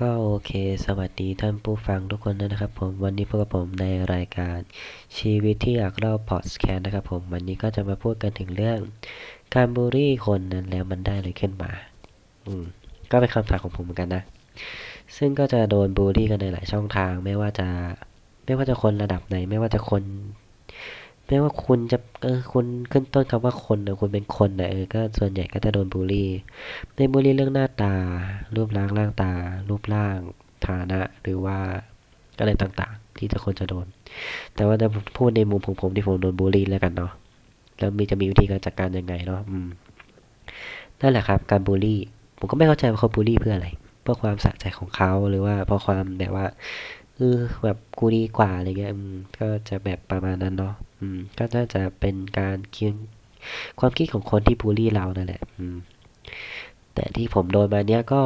ก็โอเค สวัสดีท่านผู้ฟังทุกคนนะครับ ผมวันนี้พบกับผมในรายการชีวิตที่อยากเล่าพอดแคสต์นะครับ ผมวันนี้ก็จะมาพูดกันถึงเรื่อง การบูลลี่คนนั้นแล้วมันได้อะไรขึ้นมา อืมก็เป็นคำถามของผมเหมือนกันนะ ซึ่งก็จะโดนบูลลี่กันในหลายช่องทาง ไม่ว่าจะ ไม่ว่าจะคนระดับไหน ไม่ว่าจะคน ไม่ว่าคุณจะเออคุณขึ้นต้นคำว่าคนนะคุณเป็นคนนะเออก็ส่วนใหญ่ก็จะโดนบูลลี่ในบูลลี่เรื่องหน้าตา รูปร่างร่างตา รูปร่างฐานะหรือว่าอะไรต่างๆ ที่จะคนจะโดน แต่ว่าจะพูดในมุมของผมที่ผมโดนบูลลี่แล้วกันเนาะแล้วมีจะมีวิธีการจัดการยังไงเนาะอืมนั่นแหละครับ การบูลลี่ ผมก็ไม่เข้าใจว่าเขาบูลลี่เพื่ออะไร เพื่อความสะใจของเขาหรือว่าเพราะความแบบว่า เออแบบกูดีกว่าอะไรเงี้ยก็จะแบบประมาณนั้นเนาะอืม ก็น่าจะเป็นการคิดความคิดของคนที่บูลลี่เรานั่นแหละ อืม แต่ที่ผมโดนมาเนี้ยก็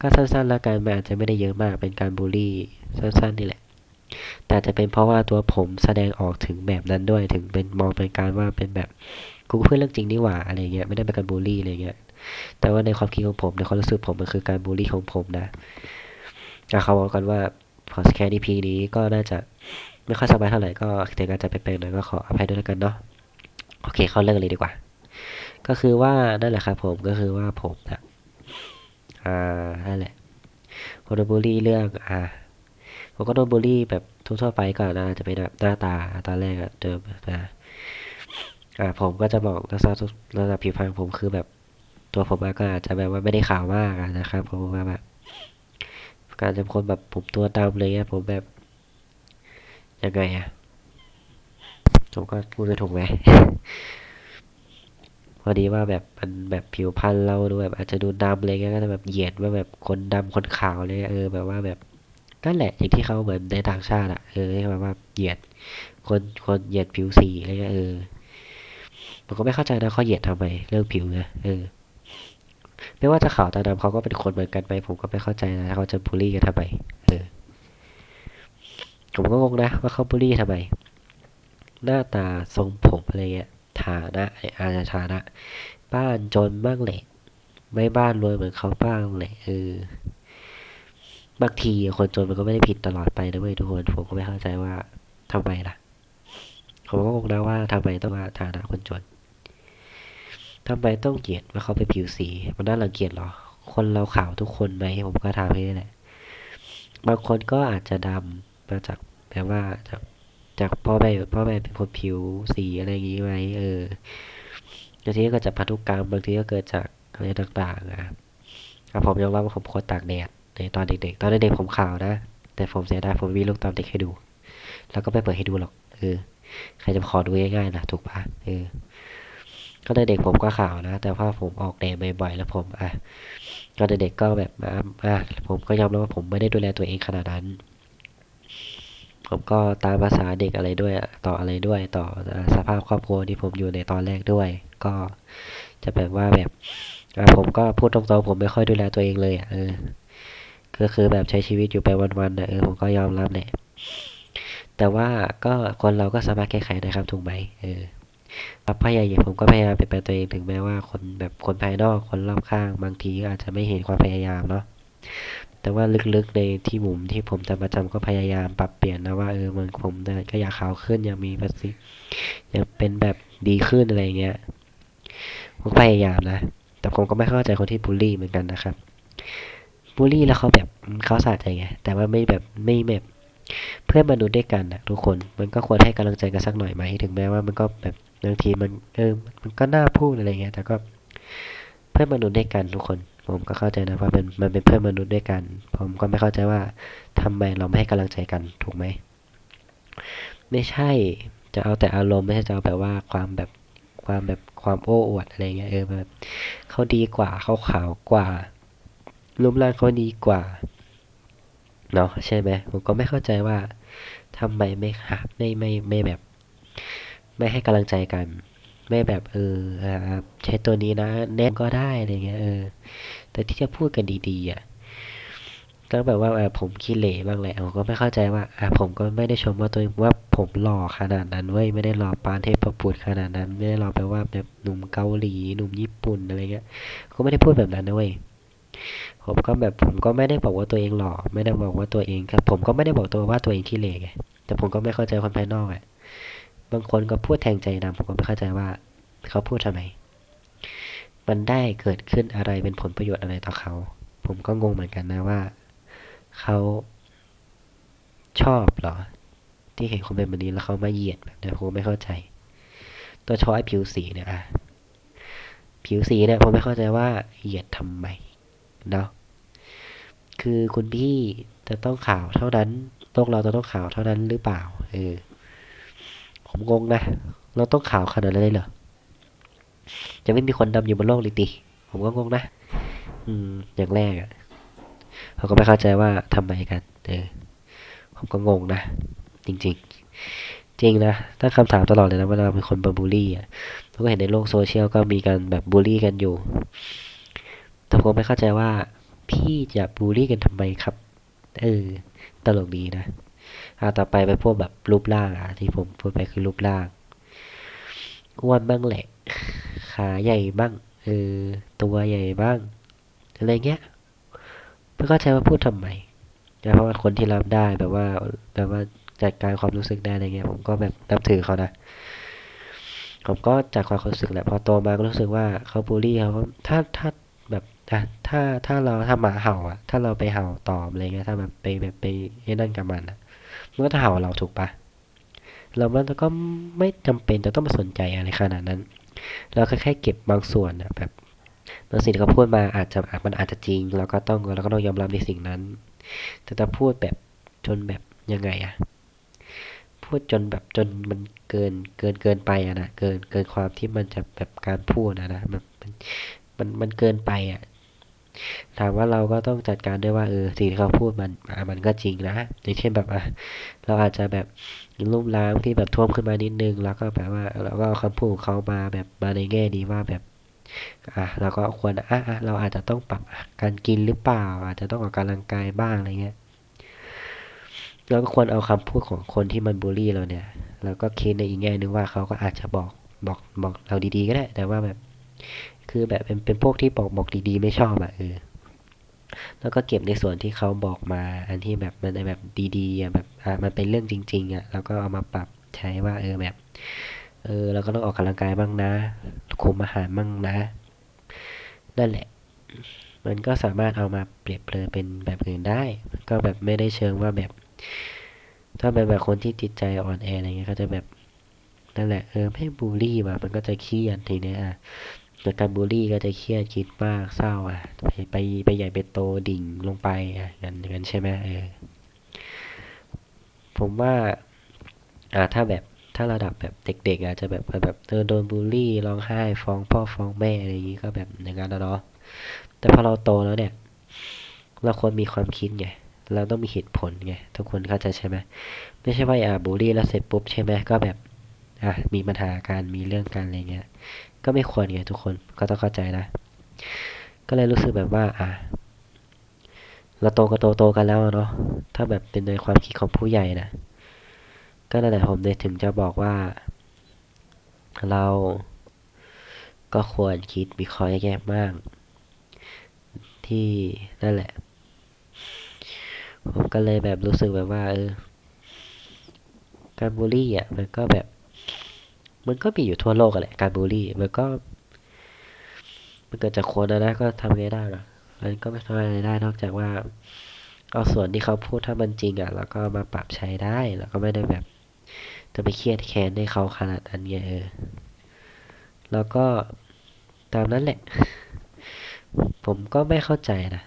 ก็สั้นๆแล้วกันมันอาจจะไม่ได้เยอะมาก เป็นการบูลลี่สั้นๆนี่แหละ แต่จะเป็นเพราะว่าตัวผมแสดงออกถึงแบบนั้นด้วย ถึงเป็นมองเป็นการว่าเป็นแบบกูพูดเรื่องจริงนี่หว่าอะไรเงี้ย ไม่ได้เป็นการบูลลี่อะไรเงี้ย แต่ว่าในความคิดของผมในความรู้สึกผมมันคือการบูลลี่ของผมนะอะเขาบอกกันว่า พอสแคร์ดีพีนี้ก็น่าจะไม่ค่อยสบายเท่าไหร่ก็ถึงอาจจะแปลกๆหน่อยก็ขออภัยด้วยแล้วกันเนาะโอเคเข้าเรื่องเลยดีกว่า ก็คือว่านั่นแหละครับผมก็คือว่าผมนะอ่านั่นแหละผมโดนบูลลี่เรื่องอ่าผมก็โดนบูลลี่แบบทั่วๆไปก่อนนะจะเป็นแบบหน้าตาตอนแรกอะเดิมนะอ่าผมก็จะบอกลักษณะระดับผิวพรรณผมคือแบบตัวผมก็อาจจะแบบว่าไม่ได้ขาวมากนะครับผมแบบ การจะคนแบบผมตัวดำเลยอะผมแบบยังไงอะผมก็พูดไม่ถูกไหมพอดีว่าแบบมันแบบผิวพรรณเราดูแบบอาจจะดูดำอะไรเงี้ยก็จะแบบเหยียดว่าแบบคนดำคนขาวเลยเออแบบว่าแบบนั่นแหละอย่างที่เขาเหมือนในต่างชาติอะเออแบบว่าเหยียด คนคนเหยียดผิวสีอะไรเงี้ยเออผมก็ไม่เข้าใจนะเขาเหยียดทำไมเรื่องผิวนะเออ ไม่ว่าจะขาวตาดำเขาก็เป็นคนเหมือนกันไปผมก็ไม่เข้าใจนะเขาจะบูลลี่กันทำไมเออผมก็งงนะว่าเขาบูลลี่ทำไม หน้าตาทรงผมอะไรเงี้ยฐานะอาจจะฐานะ บ้านจนบ้างแหละ ไม่บ้านรวยเหมือนเขาบ้างแหละเออบางทีคนจนมันก็ไม่ได้ผิดตลอดไปนะเว้ยทุกคนผมก็ไม่เข้าใจว่าทำไมล่ะ ผมก็งงนะว่าทำไมต้องมาฐานะคนจน ทำไมต้องเกลียดว่าเขาเป็นผิวสีมันน่ารังเกียจหรอ คนเราขาวทุกคนไหมผมก็ถามแค่นี้แหละบางคนก็อาจจะดำมาจากแบบว่าจากจากพ่อแม่พ่อแม่เป็นคนผิวสีอะไรอย่างงี้ไหมเออบางทีก็จากพันธุกรรมบางทีก็เกิดจากอะไรต่างๆนะผมยอมรับว่าผมควรตากแดดในตอนเด็กๆ ตอนเด็กๆผมขาวนะ แต่ผมเสียดายผมไม่มีรูปตอนเด็กให้ดู แล้วก็ไม่เปิดให้ดูหรอกเออใครจะขอดูง่ายๆล่ะถูกปะเออ ก็ในเด็กผมก็ขาวนะ แต่ว่าผมออกแดดบ่อยๆแล้วผมอะก็ในเด็กก็แบบอะอะผมก็ยอมรับว่าผมไม่ได้ดูแลตัวเองขนาดนั้น ผมก็ตามภาษาเด็กอะไรด้วย ต่ออะไรด้วย ต่อสภาพครอบครัวที่ผมอยู่ในตอนแรกด้วย ก็จะแบบว่าแบบผมก็พูดตรงๆผมไม่ค่อยดูแลตัวเองเลยอะเออก็คือแบบใช้ชีวิตอยู่ไปวันๆนะเออผมก็ยอมรับแหละแต่ว่าก็คนเราก็สามารถแก้ไขนะครับถูกไหมเออ พยายามผมก็พยายามเป็นแปตัวเองถึงแม้ว่าคนแบบคนภายนอกคนรอบข้าง บางทีอาจจะไม่เห็นความพยายามเนาะแต่ว่าลึกๆในที่มุมที่ผมจะประจำก็พยายามปรับเปลี่ยนนะว่าเออมันผมก็อยากขาวขึ้นอยากมีประสิทธิ์อยากเป็นแบบดีขึ้นอะไรเงี้ยผมพยายามนะ แต่ผมก็ไม่เข้าใจคนที่บูลลี่เหมือนกันนะครับบูลลี่แล้วเขาแบบเขาสะใจไงแต่ว่าไม่แบบไม่แบบเพื่อนมนุษย์ด้วยกันนะทุกคนมันก็ควรให้กำลังใจกันสักหน่อยไหมถึงแม้ว่ามันก็แบบ บางทีมันเออมันก็น่าพูดอะไรเงี้ย แต่ก็เพื่อนมนุษย์ด้วยกันทุกคน ผมก็เข้าใจนะว่าเป็นมันเป็นเพื่อนมนุษย์ด้วยกัน ผมก็ไม่เข้าใจว่าทำไมเราไม่ให้กำลังใจกันถูกไหมไม่ใช่จะเอาแต่อารมณ์ไม่ใช่จะเอาแบบว่าความแบบความแบบความโอ้อวดอะไรเงี้ยเออแบบเขาดีกว่าเขาขาวกว่ารูปร่างเขาดีกว่าเนาะใช่ไหมผมก็ไม่เข้าใจว่าทำไมไม่ค่ะไม่ไม่ไม่แบบ ไม่ให้กำลังใจกัน ไม่แบบเออใช้ตัวนี้นะเน้นก็ได้อะไรเงี้ยเออ แต่ที่จะพูดกันดีๆอะก็แบบว่าผมขี้เหร่บ้างแหละผมก็ไม่เข้าใจว่าอะผมก็ไม่ได้ชมว่าตัวเองว่าผมหล่อขนาดนั้นเว้ยไม่ได้หล่อปานเทพประปุตขนาดนั้น ไม่ได้หล่อแปลว่าแบบหนุ่มเกาหลีหนุ่มญี่ปุ่นอะไรเงี้ยก็ไม่ได้พูดแบบนั้นนะเว้ยผมก็แบบผมก็ไม่ได้บอกว่าตัวเองหล่อไม่ได้บอกว่าตัวเองครับผมก็ไม่ได้บอกตัวว่าตัวเองที่เลไงแต่ผมก็ไม่เข้าใจคนภายนอกอะ บางคนก็พูดแทงใจดำผมก็ไม่เข้าใจว่าเขาพูดทำไม มันได้เกิดขึ้นอะไรเป็นผลประโยชน์อะไรต่อเขา ผมก็งงเหมือนกันนะว่า เขาชอบหรอ ที่เห็นคนเป็นแบบนี้แล้วเขามาเหยียดแบบนี้ผมไม่เข้าใจ ตัวช้อยผิวสีเนี่ยอะผิวสีเนี่ยผมไม่เข้าใจว่าเหยียดทำไมเนาะคือคุณพี่จะต้องข่าวเท่านั้นโลกเราจะต้องข่าวเท่านั้นหรือเปล่า เออ ผมงงนะ เราต้องขาวขนาดนั้นเลยเหรอ จะไม่มีคนดำอยู่บนโลกเลยดิ ผมก็งงนะ อืม อย่างแรกอะเขาก็ไม่เข้าใจว่าทำไมกันเออผมก็งงนะ จริง ๆ จริงนะตั้งคำถามตลอดเลยนะเวลามีคนมบูลลี่อะเราก็เห็นในโลกโซเชียลก็มีการแบบบูลลี่กันอยู่แต่ผมไม่เข้าใจว่า พี่จะบูลลี่กันทำไมครับ เออ ตลกดีนะ อ่าต่อไปเป็นพวกแบบรูปร่างอะที่ผมพูดไปคือรูปร่างอ้วนบ้างแหละ ขาใหญ่บ้างเออตัวใหญ่บ้าง อะไรเงี้ยไม่เข้าใจว่าพูดทำไมนะเพราะว่าคนที่รับได้แบบว่าแบบว่าจัดการความรู้สึกได้อะไรเงี้ย ผมก็แบบนับถือเขานะผมก็จากความรู้สึกแหละพอโตมาก็รู้สึกว่าเขาบูลลี่เขาถ้าถ้าแบบอะถ้าถ้าเราถ้าหมาเห่าอะถ้าเราไปเห่าตอบอะไรเงี้ยถ้าแบบไปแบบไปไอ้นั่นกับมันอะ มันก็จะเห่าเราถูกปะเรามันก็ไม่จำเป็นจะต้องมาสนใจอะไรขนาดนั้น เราแค่แค่เก็บบางส่วนอะแบบบางสิ่งที่เขาพูดมาอาจจะมันอาจจะจริง เราก็ต้องเราก็ต้องยอมรับในสิ่งนั้น แต่ถ้าพูดแบบจนแบบยังไงอะพูดจนแบบจนมันเกินเกินเกินไปอะนะเกินเกินความที่มันจะแบบการพูดนะนะมันมันมันเกินไปอะ ถามว่าเราก็ต้องจัดการด้วยว่าเออสิ่งที่เขาพูดมันมันก็จริงนะอย่างเช่นแบบอะเราอาจจะแบบรูปร่างที่แบบท่วมขึ้นมานิดนึง แล้วก็แบบว่าเราก็เอาคำพูดของเขามาแบบมาในแง่ดีว่าแบบอะเราก็ควรอะอะเราอาจจะต้องปรับการกินหรือเปล่า อาจจะต้องออกกำลังกายบ้างอะไรเงี้ยเราก็ควรเอาคำพูดของคนที่มันบูลลี่เราเนี่ยเราก็คิดในอีกแง่นึงว่าเขาก็อาจจะบอกบอกบอกเราดีๆก็ได้ แต่ว่าแบบ คือแบบเป็นเป็นพวกที่บอกบอกดีๆ ไม่ชอบอะเออแล้วก็เก็บในส่วนที่เขาบอกมา อันที่แบบมันแบบดีๆอะแบบอะมันเป็นเรื่องจริง ๆอะแล้วก็เอามาปรับใช้ว่า เออแบบ เออเราก็ต้องออกกำลังกายบ้างนะคุมอาหารบ้างนะ นั่นแหละ มันก็สามารถเอามาเปรียบเลยเป็นแบบอื่นได้ ก็แบบไม่ได้เชิงว่าแบบ ถ้าเป็นแบบคนที่จิตใจอ่อนแออะไรเงี้ยก็จะแบบนั่นแหละเออไม่บูลลี่มามันก็จะเครียดทีเนี้ยอะ จากการบูลลี่ก็จะเครียดคิดมากเศร้าอะ ไปไปไปใหญ่ไปโตดิ่งลงไปอะงั้นงั้นใช่ไหมเออผมว่าอ่าถ้าแบบถ้าระดับแบบเด็ก ๆ อาจจะแบบแบบเออโดนบูลลี่ร้องไห้ฟ้องพ่อฟ้องแม่อะไรอย่างงี้ก็แบบอย่างนั้นนะเนาะแต่พอเราโตแล้วเนี่ย เราควรมีความคิดไงเราต้องมีเหตุผลไงทุกคนเข้าใจใช่ไหมไม่ใช่ว่าอ่าบูลลี่แล้วเสร็จปุ๊บใช่ไหมก็แบบ อะมีปัญหาการมีเรื่องกันอะไรเงี้ย ก็ไม่ควรไงทุกคนก็ต้องเข้าใจนะ ก็เลยรู้สึกแบบว่า อะเราโตก็โตโตกันแล้วเนาะถ้าแบบเป็นในความคิดของผู้ใหญ่นะก็นั่นแหละผมเลยถึงจะบอกว่า เราก็ควรคิดวิเคราะห์แยกมากที่นั่นแหละ ผมก็เลยแบบรู้สึกแบบว่า เออการบูลลี่อะมันก็แบบ มันก็มีอยู่ทั่วโลกแหละการบูลลี่ มันก็ มันเกิดจากคนนะนะก็ทำไงได้หรอมันก็ไม่ทำอะไรได้นอกจากว่า เอาส่วนที่เขาพูดถ้ามันจริงอะ แล้วก็มาปรับใช้ได้แล้วก็ไม่ได้แบบ จะไปเครียดแค้นให้เขาขนาดนั้นไงเออแล้วก็ตามนั้นแหละ ผมก็ไม่เข้าใจนะ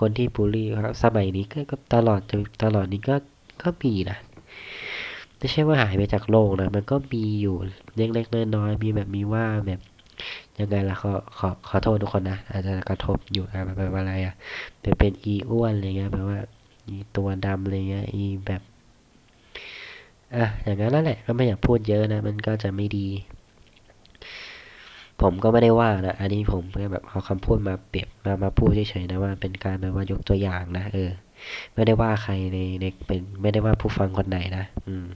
คนที่บูลลี่ครับสมัยนี้ก็ตลอดตลอดนี้ก็ก็มีนะ ไม่ใช่ว่าหายไปจากโลกนะ มันก็มีอยู่เล็กๆน้อยๆมีแบบมีว่าแบบยังไงล่ะขอขอขอโทษทุกคนนะอาจจะกระทบอยู่อะแบบอะไรอะเป็นเป็นอีอ้วนอะไรเงี้ยแบบว่าอีตัวดำอะไรเงี้ยอีแบบอะอย่างนั้นนั่นแหละก็ไม่อยากพูดเยอะนะ มันก็จะไม่ดี ผมก็ไม่ได้ว่านะ อันนี้ผมแค่แบบเอาคำพูดมาเปรียบมามาพูดเฉยๆนะว่าเป็นการแบบว่ายกตัวอย่างนะเออ ไม่ได้ว่าใครในในเป็นไม่ได้ว่าผู้ฟังคนไหนนะ อืม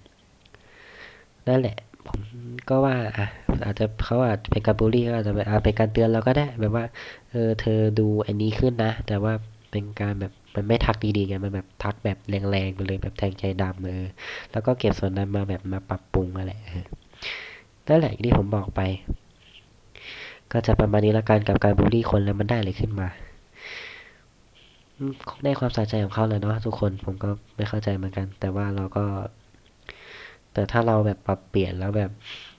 นั่นแหละผมก็ว่าอาจจะเขาอาจจะเป็นการบูลลี่ก็อาจจะเป็นการเตือนเราก็ได้ แบบว่าเออเธอดูอันนี้ขึ้นนะ แต่ว่าเป็นการแบบมันไม่ทักดีๆไงมันแบบทักแบบแรงๆไปเลยแบบแทงใจดำเออแล้วก็เก็บส่วนนั้นมาแบบมาปรับปรุงอะไรนั่นแหละที่ผมบอกไป ก็จะประมาณนี้ละกันกับการบูลลี่คนแล้วมันได้อะไรขึ้นมาคงได้ความสะใจของเขาแหละเนาะทุกคนผมก็ไม่เข้าใจเหมือนกัน แต่ว่าเราก็ แต่ถ้าเราแบบปรับเปลี่ยนแล้วแบบ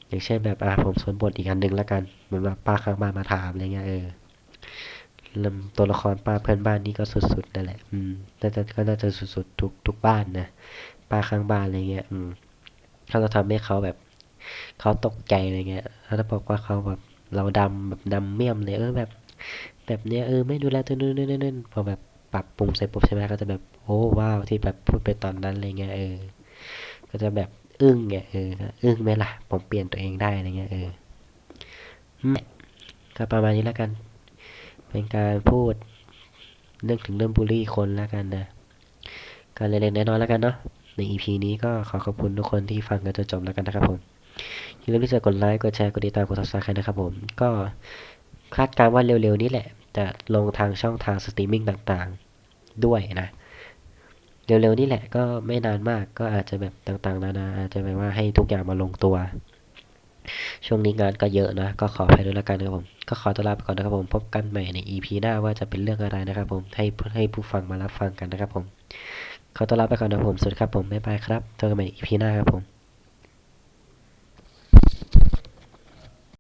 อย่างเช่นแบบอะผมสวนบทอีกอันหนึ่งแล้วกันเหมือนแบบป้าข้างบ้านมาถามอะไรเงี้ยเออตัวละครป้าเพื่อนบ้านนี่ก็สุดๆนั่นแหละ อืมน่าจะก็น่าจะสุดๆทุกทุกบ้านนะป้าข้างบ้านอะไรเงี้ย อืมเขาจะทำให้เขาแบบ เขาตกใจอะไรเงี้ยแล้วถ้าบอกว่าเขาแบบเราดำแบบดำเมี่ยมเลยเออแบบ แบบเนี้ยเออไม่ดูแลตัวนู้นนู่นนี่พอแบบปรับปรุงเสร็จปุ๊บใช่ไหมก็จะแบบโอ้ว้าวที่แบบพูดไปตอนนั้นอะไรเงี้ยเออ ก็จะแบบ อึ้งไงเอออึ้งไหมล่ะ ผมเปลี่ยนตัวเองได้อะไรเงี้ยเออก็ประมาณนี้แล้วกัน เป็นการพูดเรื่องถึงเรื่องบูลลี่คนแล้วกันนะก็เล็กๆน้อยๆแล้วกันเนาะใน EP นี้ก็ขอขอบคุณทุกคนที่ฟังกันจนจบแล้วกันนะครับผมอย่าลืมที่จะกดไลค์กดแชร์กดติดตามกด subscribe นะครับผมก็คาดการณ์ว่าเร็วๆนี้แหละจะลงทางช่องทางสตรีมมิ่งต่างๆ ด้วยนะ เร็วๆนี่แหละก็ไม่นานมากก็อาจจะแบบต่างๆ นานาอาจจะแบบว่าให้ทุกอย่างมาลงตัว ช่วงนี้งานก็เยอะนะ ก็ขออภัยด้วยละกันนะครับผม ก็ขอตัวลาไปก่อนนะครับผม พบกันใหม่ใน EP หน้าว่าจะเป็นเรื่องอะไรนะครับผมให้ให้ผู้ฟังมารับฟังกันนะครับผมขอตัวลาไปก่อนนะครับผมสวัสดีครับผมบ๊ายบายครับเจอกันใหม่ใน EP หน้าครับผม